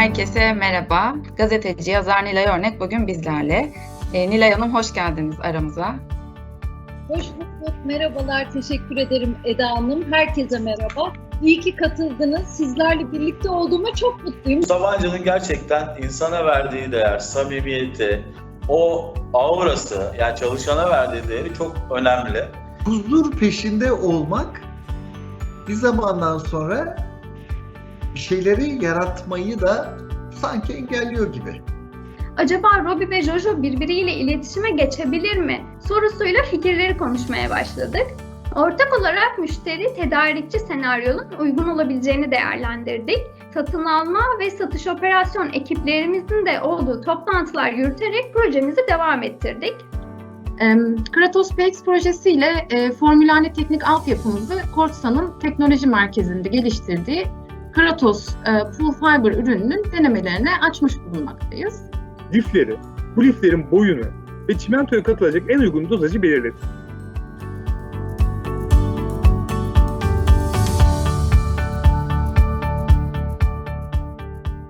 Herkese merhaba. Gazeteci, yazar Nilay Örnek bugün bizlerle. E, Nilay Hanım hoş geldiniz aramıza. Hoş bulduk. Merhabalar. Teşekkür ederim Eda Hanım. Herkese merhaba. İyi ki katıldınız. Sizlerle birlikte olduğuma çok mutluyum. Sabancı'nın gerçekten insana verdiği değer, samimiyeti, o aurası, yani çalışana verdiği değeri çok önemli. huzur peşinde olmak bir zamandan sonra bir şeyleri yaratmayı da sanki engelliyor gibi. Acaba Robbie ve Jojo birbiriyle iletişime geçebilir mi? sorusuyla fikirleri konuşmaya başladık. Ortak olarak müşteri tedarikçi senaryonun uygun olabileceğini değerlendirdik. Satın alma ve satış operasyon ekiplerimizin de olduğu toplantılar yürüterek projemizi devam ettirdik. Em, Kratos PX projesiyle e, formülhane teknik altyapımızı Korsan'ın teknoloji merkezinde geliştirdiği Kratos e, Full Fiber ürününün denemelerine açmış bulunmaktayız. lifleri, bu liflerin boyunu ve çimentoya katılacak en uygun dozajı belirledik.